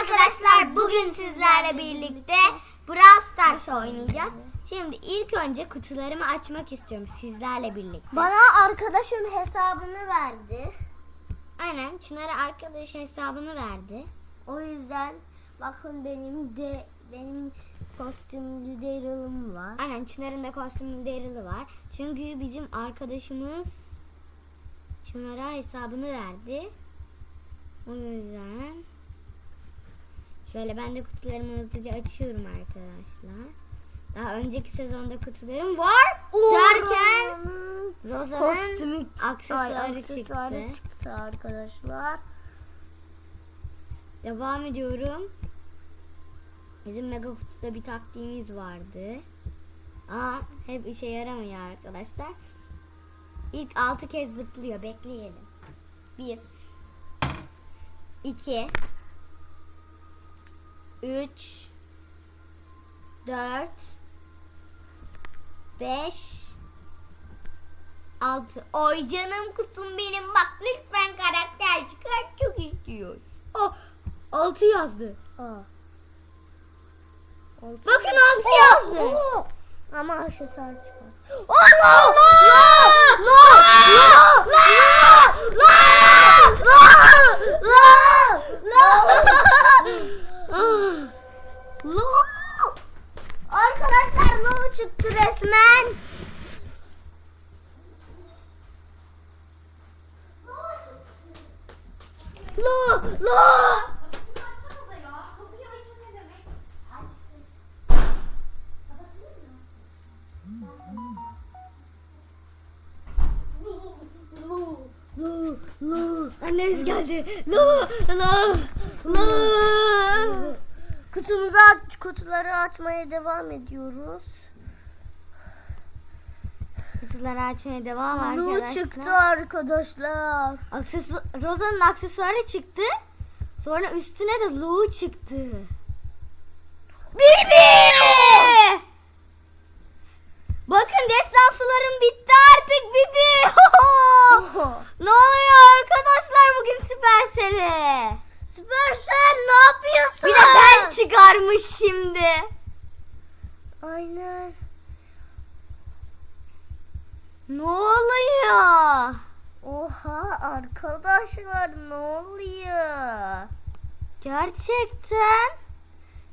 arkadaşlar bugün sizlerle birlikte Brawl Stars oynayacağız. Şimdi ilk önce kutularımı açmak istiyorum sizlerle birlikte. Bana arkadaşım hesabını verdi. Aynen Çınar'a arkadaş hesabını verdi. O yüzden bakın benim de benim kostümlü Daryl'ım var. Aynen Çınar'ın da kostümlü Daryl'ı var. Çünkü bizim arkadaşımız Çınar'a hesabını verdi. O yüzden şöyle ben de kutularımı hızlıca açıyorum arkadaşlar. Daha önceki sezonda kutularım var derken kostümü aksesuarı, Ay, aksesuarı çıktı. çıktı arkadaşlar. Devam ediyorum. Bizim mega kutuda bir taktiğimiz vardı. Aa hep işe yaramıyor arkadaşlar. İlk 6 kez zıplıyor. Bekleyelim. 1 2 3 4 5 6 Oy canım kutum benim bak lütfen karakter çıkar çok istiyor. Oh 6 yazdı. Aa. Oldu. Bakın 6 yazdı. Oo. Ama aksesuar çıkar. Allah Allah! La! La! La! La! Çıktı resmen. La! La! Anneniz geldi. La! La! La! Kutumuzu aç, kutuları açmaya devam ediyoruz. Kutuları açmaya devam Lo arkadaşlar. çıktı arkadaşlar. Aksesu Rosa'nın aksesuarı çıktı. Sonra üstüne de Lu çıktı. Bibi! Bakın destansılarım bitti artık Bibi. ne oluyor arkadaşlar bugün Süpersel'e? Süpersel ne yapıyorsun? Bir de ben çıkarmış şimdi. Aynen. Ne oluyor? Oha arkadaşlar ne oluyor? Gerçekten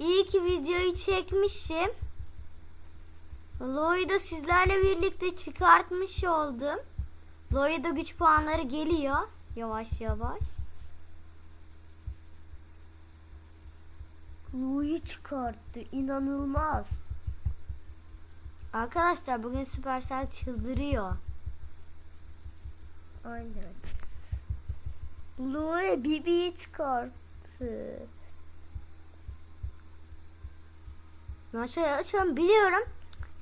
iyi ki videoyu çekmişim. Lo'yu da sizlerle birlikte çıkartmış oldum. Lo'ya da güç puanları geliyor. Yavaş yavaş. Lou'yu çıkarttı inanılmaz. Arkadaşlar bugün Supercell çıldırıyor. Aynen. Lou'ya Bibi'yi çıkarttı. Maçayı açıyorum biliyorum.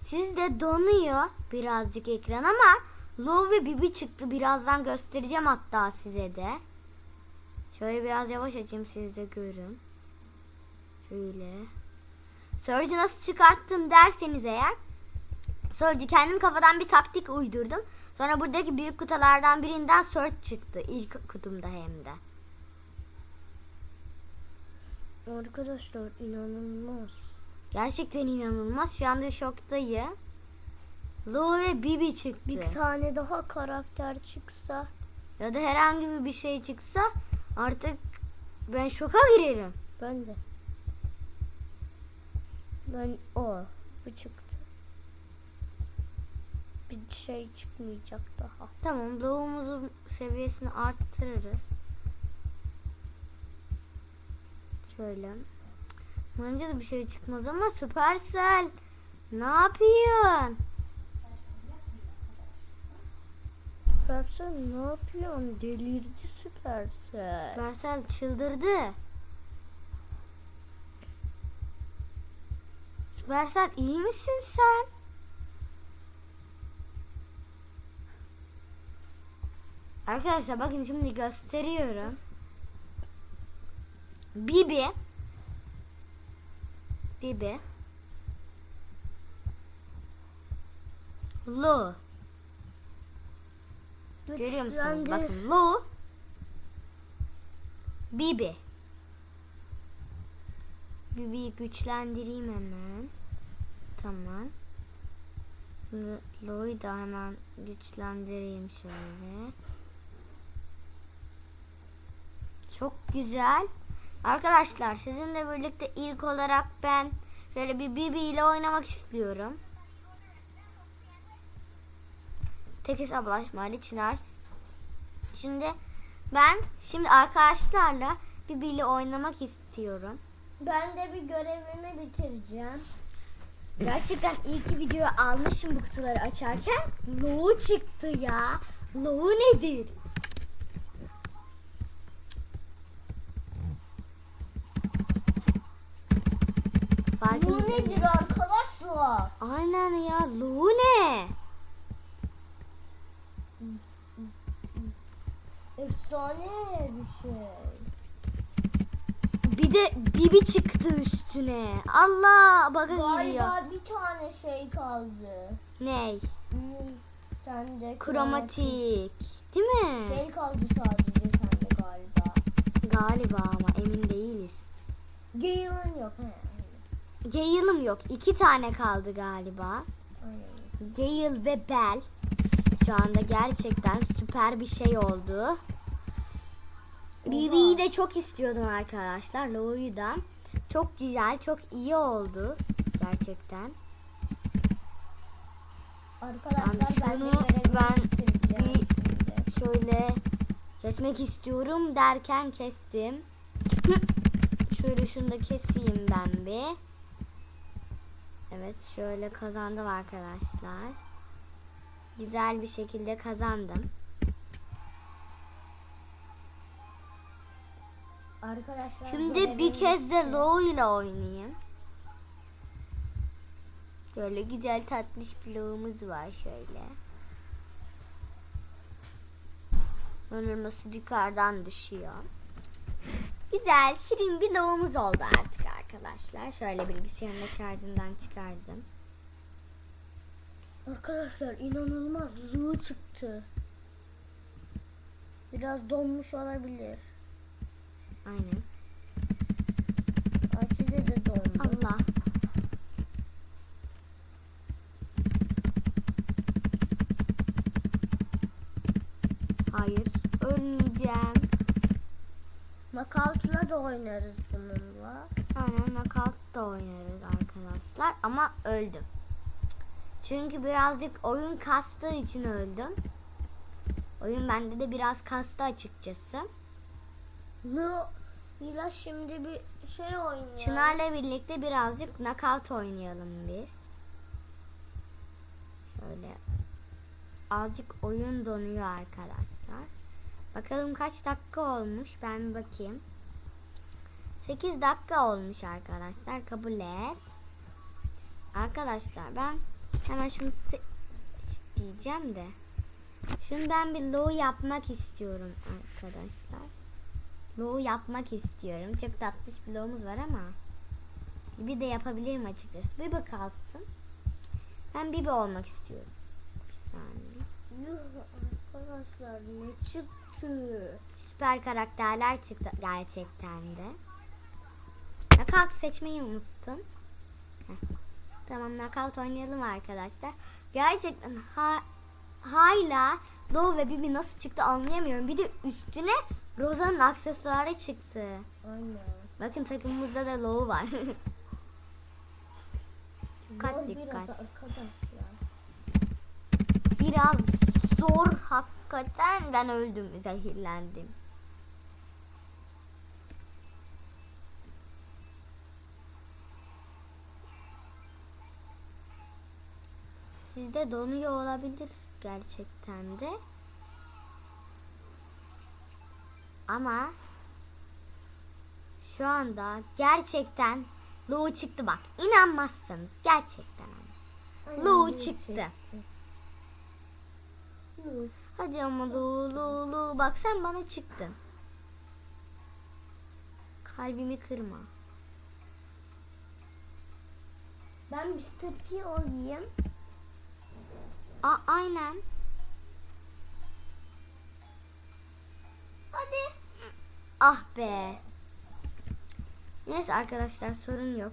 Sizde donuyor birazcık ekran ama Love ve Bibi çıktı. Birazdan göstereceğim hatta size de. Şöyle biraz yavaş açayım siz de görün. Şöyle. Surge'ı nasıl çıkarttın derseniz eğer. Surge'ı kendim kafadan bir taktik uydurdum. Sonra buradaki büyük kutulardan birinden Surge çıktı. İlk kutumda hem de. Arkadaşlar inanılmaz. Gerçekten inanılmaz. Şu anda şoktayım. Love ve Bibi çıktı. Bir tane daha karakter çıksa. Ya da herhangi bir şey çıksa artık ben şoka girerim. Ben de. Ben o. Bu çıktı. Bir şey çıkmayacak daha. Tamam doğumuzun seviyesini arttırırız. Şöyle. Bence de bir şey çıkmaz ama Supercell ne yapıyorsun? Süpersel ne yapıyorsun? Delirdi Süpersel. Supercell çıldırdı. Supercell iyi misin sen? Arkadaşlar bakın şimdi gösteriyorum. Bibi Bibi Lu Görüyor musunuz? Bakın Lu Bibi bir güçlendireyim hemen. Tamam. L- Lo'yu da hemen güçlendireyim şöyle. Çok güzel. Arkadaşlar sizinle birlikte ilk olarak ben şöyle bir Bibi ile oynamak istiyorum. Tek hesaplaşma Çınar. Şimdi ben şimdi arkadaşlarla Bibi ile oynamak istiyorum. Ben de bir görevimi bitireceğim. Gerçekten iyi ki video almışım bu kutuları açarken. Low çıktı ya. Low nedir? Fark Bu nedir arkadaşlar? Aynen ya. Low ne? Efsane bir şey. Bir de Bibi çıktı üstüne. Allah baka geliyor. Galiba bir tane şey kaldı. Ney? Hmm, Sende Kromatik. Değil mi? Şey kaldı sadece sende galiba. Galiba ama emin değiliz. Gale'ın yok. He. Gale'ım yok. İki tane kaldı galiba. Gale ve Bell şu anda gerçekten süper bir şey oldu. Bibi'yi de çok istiyordum arkadaşlar. Lo'yu da. Çok güzel, çok iyi oldu. Gerçekten. Arkadaşlar Ben ben, şunu- ben bir-. Şöyle kesmek istiyorum derken kestim. Şöyle şunu da keseyim ben bir. Evet şöyle kazandım arkadaşlar. Güzel bir şekilde kazandım. Arkadaşlar Şimdi bir kez de bitti. Low ile oynayayım. Böyle güzel tatlış bir Low'umuz var şöyle. Dondurması yukarıdan düşüyor. Güzel şirin bir Low'umuz oldu artık arkadaşlar. Şöyle bilgisayarın da şarjından çıkardım. Arkadaşlar inanılmaz Lu çıktı. Biraz donmuş olabilir. Aynen. Açıcı da dondu. Allah. Hayır. Ölmeyeceğim. Knockout'la da oynarız bununla. Aynen knockout da oynarız arkadaşlar ama öldüm. Çünkü birazcık oyun kastığı için öldüm. Oyun bende de biraz kastı açıkçası. Lu ile şimdi bir şey oynuyor. Çınar'la birlikte birazcık knockout oynayalım biz. Şöyle azıcık oyun donuyor arkadaşlar. Bakalım kaç dakika olmuş ben bir bakayım. 8 dakika olmuş arkadaşlar kabul et. Arkadaşlar ben hemen şunu diyeceğim de. Şimdi ben bir low yapmak istiyorum arkadaşlar. Low yapmak istiyorum. Çok tatlış bir low'umuz var ama bir de yapabilirim açıkçası. Bibi kalsın. Ben Bibi olmak istiyorum. Bir saniye. Yuh arkadaşlar ne çıktı? Süper karakterler çıktı gerçekten de. Knockout seçmeyi unuttum. Heh. Tamam knockout oynayalım arkadaşlar. Gerçekten ha hala Low ve Bibi nasıl çıktı anlayamıyorum. Bir de üstüne Rosa'nın aksesuarı çıktı. Aynen. Bakın takımımızda da Low var. Dikkat dikkat. Biraz zor hakikaten ben öldüm zehirlendim. Sizde donuyor olabilir gerçekten de. Ama şu anda gerçekten Lu çıktı bak. İnanmazsanız gerçekten ama. Lu Lu çıktı. Lu. Hadi ama Lu Lu Lu bak sen bana çıktın. Kalbimi kırma. Ben Mr. P olayım. A aynen. Hadi. Ah be. Neyse arkadaşlar sorun yok.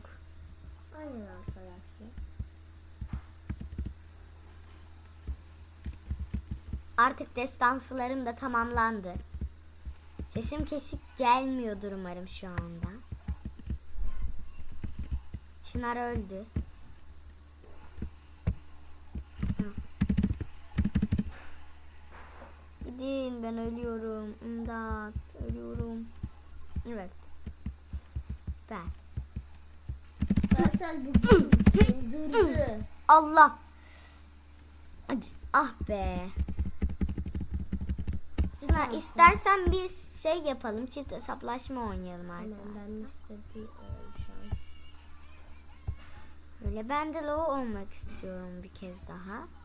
Aynen arkadaşlar. Artık destansılarım da tamamlandı. Sesim kesik gelmiyordur umarım şu anda. Çınar öldü. Gidin ben ölüyorum. İmdat ölüyorum. Evet. Süper. Zaten bu. Allah. Hadi. Ah be. Çınar istersen biz şey yapalım. Çift hesaplaşma oynayalım ben arkadaşlar. Mr. P olacağım. Öyle ben de low olmak istiyorum bir kez daha.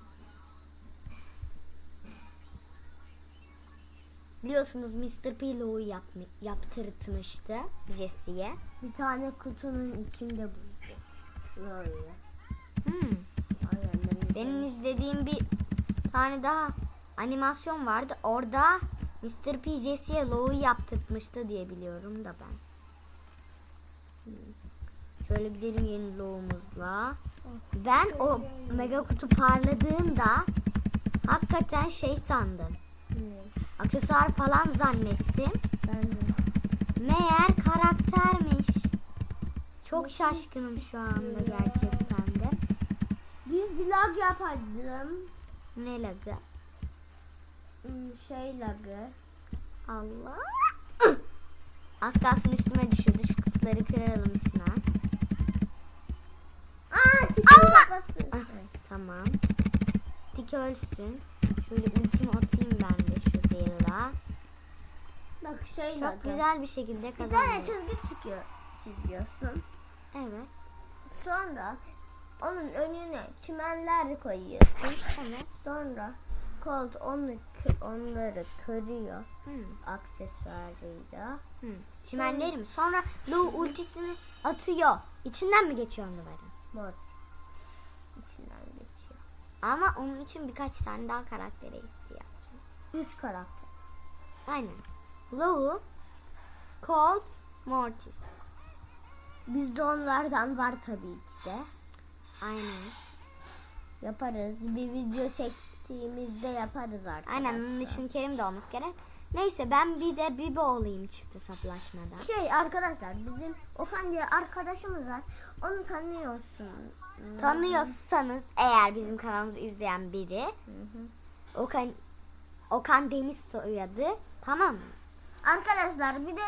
Biliyorsunuz Mr. P low'u yapmi- yaptırtmıştı Jesse'ye. Bir tane kutunun içinde. Böyle. Hmm. Benim izlediğim bir tane daha animasyon vardı. Orada Mr. P Jesse'ye low'u yaptırtmıştı diye biliyorum da ben. Şöyle gidelim yeni low'umuzla. Ben o mega kutu parladığında hakikaten şey sandım. Aksesuar falan zannettim. Ben de. Meğer karaktermiş. Çok şaşkınım şu anda gerçekten de. Bir vlog yapardım. Ne lagı? Hmm, Şey lagı. Allah. Az kalsın üstüme düşüyordu. Şu kutuları kıralım içine. Aa, Allah! Ah, tamam. Tik ölsün. Şöyle ultimi atayım ben de Bak şey Çok lagı. güzel bir şekilde Bir tane çizgi çıkıyor, çiziyorsun. Evet. Sonra onun önüne çimenler koyuyorsun. Evet. Sonra Colt onu, onları kırıyor Hmm. aksesuarıyla. Hmm. Çimenleri mi? Sonra Lu ultisini atıyor. İçinden mi geçiyor onların? Mortis içinden geçiyor. Ama onun için birkaç tane daha karaktere ihtiyacım. Üç karakter. Aynen. Lu, Colt, Mortis. Bizde onlardan var tabii ki de. Aynen. Yaparız. Bir video çektiğimizde yaparız artık. Aynen onun için Kerim de olması gerek. Neyse ben bir de Bibi olayım çift hesaplaşmada. Şey arkadaşlar bizim Okan diye arkadaşımız var. Onu tanıyorsun. Tanıyorsanız eğer bizim kanalımızı izleyen biri Hı hı. Okan Okan Deniz soyadı tamam mı? Arkadaşlar bir de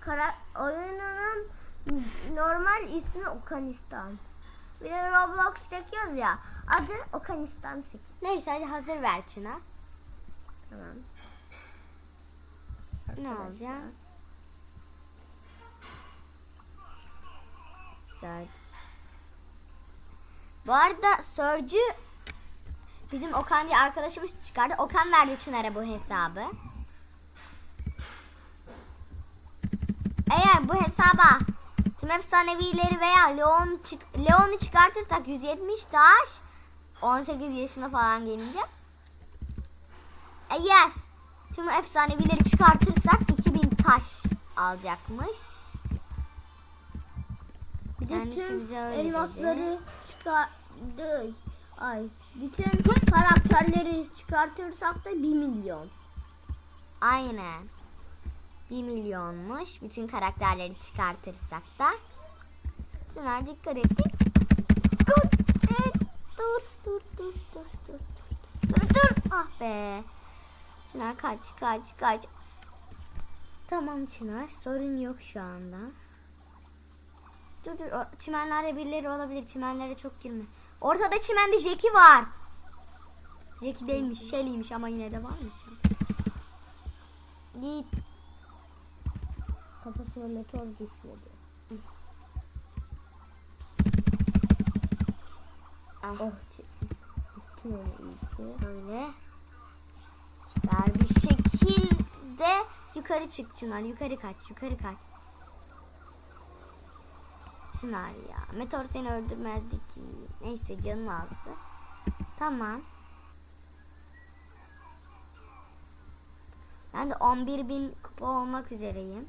kara, oyununun normal ismi Okanistan. Bir de Roblox çekiyoruz ya. Adı Okanistan 8. Neyse hadi hazır ver Çınar. Tamam. Ne olacak? Search. Bu arada Sörcü bizim Okan diye arkadaşımız çıkardı. Okan verdi Çınar'a bu hesabı. Eğer bu hesaba tüm efsanevileri veya Leon çık Leon'u çıkartırsak 170 taş 18 yaşına falan gelince eğer tüm efsanevileri çıkartırsak 2000 taş alacakmış. Kendisi bize öyle elmasları çıkardı. Ay, bütün karakterleri çıkartırsak da 1 milyon. Aynen. 1 milyonmuş. Bütün karakterleri çıkartırsak da. Çınar dikkat et. Dur. Dur dur dur dur dur. Dur dur. Ah be. Çınar kaç kaç kaç. Tamam Çınar sorun yok şu anda. Dur dur o çimenlerde birileri olabilir. Çimenlere çok girme. Ortada çimende Jackie var. Jackie değilmiş, Shelly'ymiş ama yine de varmış. Git. Kafasına meteor düşüyordu. Ah. Oh. Böyle. Süper bir şekilde yukarı çık Çınar. Yukarı kaç. Yukarı kaç. Çınar ya. Meteor seni öldürmezdi ki. Neyse canın azdı. Tamam. Ben de 11.000 kupa olmak üzereyim.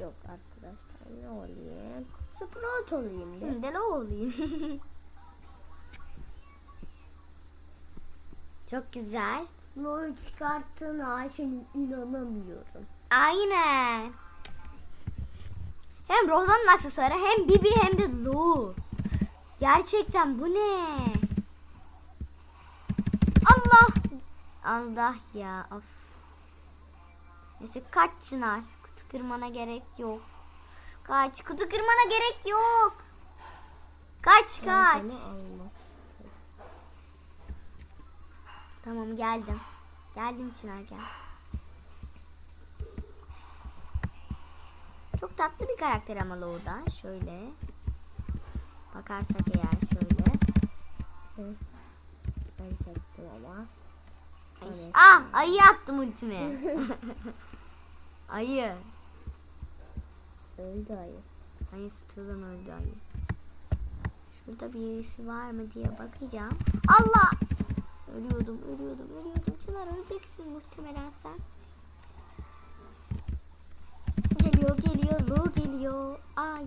Yok arkadaşlar ne olayım? Sprout olayım. Şimdi ne olayım? Çok güzel. Lol çıkarttığına Ayşe'nin inanamıyorum. Aynen. Hem Rozan'ın aksesuarı hem Bibi hem de Lu. Gerçekten bu ne? Allah. Allah ya of. Neyse kaç Çınar. Kırmana gerek yok. Kaç. Kutu kırmana gerek yok. Kaç kaç. Tamam geldim. Geldim Çınar gel. Çok tatlı bir karakter ama Loğu'da. Şöyle. Bakarsak eğer şöyle. Hı. Ben çektim ama. Evet. Ah ayı attım ultimi. ayı. Öldü ayı. Ayı Stuzan öldü ayı. Şurada birisi var mı diye bakacağım. Allah! Ölüyordum, ölüyordum, ölüyordum. Çınar öleceksin muhtemelen sen. Geliyor, geliyor, Lu geliyor. Ay.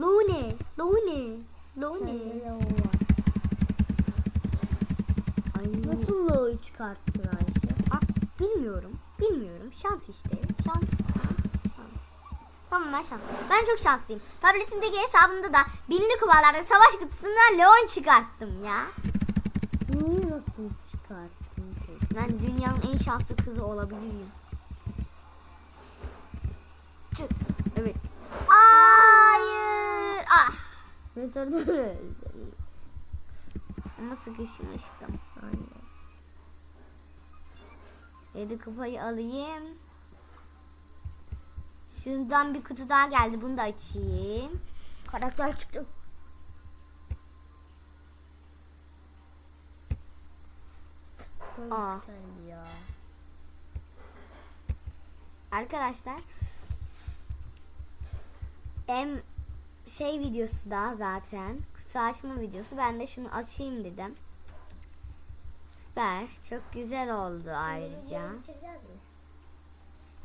Lu ne? Lu ne? Lu ne? Ay. Nasıl lol çıkarttın Ayşe? Ah, bilmiyorum. Bilmiyorum. Şans işte. Şans. Tamam ben şanslıyım. Ben çok şanslıyım. Tabletimdeki hesabımda da binli kupalarda savaş kutusundan Leon çıkarttım ya. Niye nasıl çıkarttın? Ben dünyanın en şanslı kızı olabilirim. Çık. Evet. Hayır. Ah. Öldün? Ama sıkışmıştım. Aynen. Yedi kupayı alayım. Şundan bir kutu daha geldi. Bunu da açayım. Karakter çıktı. Aa. Ya. Arkadaşlar em şey videosu da zaten kutu açma videosu. Ben de şunu açayım dedim. Süper. Çok güzel oldu ayrıca. Bitireceğiz mi?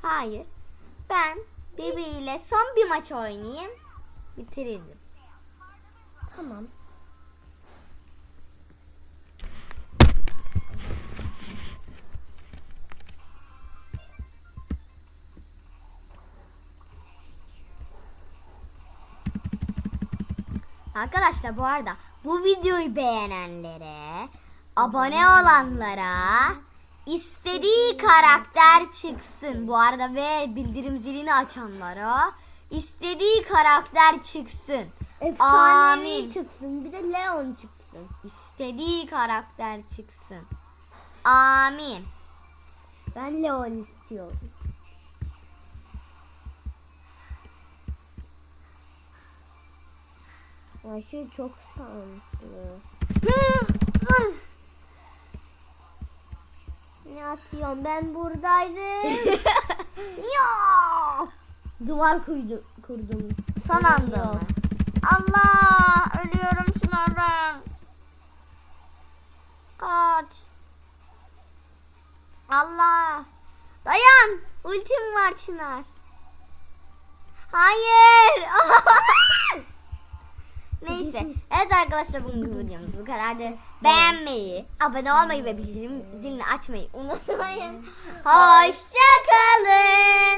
Hayır. Ben Bibi ile son bir maç oynayayım. Bitirelim. Tamam. Arkadaşlar bu arada bu videoyu beğenenlere, abone olanlara istediği karakter çıksın. Bu arada ve bildirim zilini açanlara istediği karakter çıksın. Efsanevi Amin. çıksın. Bir de Leon çıksın. İstediği karakter çıksın. Amin. Ben Leon istiyorum. Ayşe çok şanslı. Ne atıyorsun? Ben buradaydım. ya! Duvar kuydu, kurdum. Son anda mı? Allah! Ölüyorum Çınar ben. Kaç. Allah! Dayan! Ultim var Çınar. Hayır! Neyse. Evet arkadaşlar bugünkü videomuz bu kadardı. Beğenmeyi, abone olmayı ve bildirim zilini açmayı unutmayın. Hoşçakalın.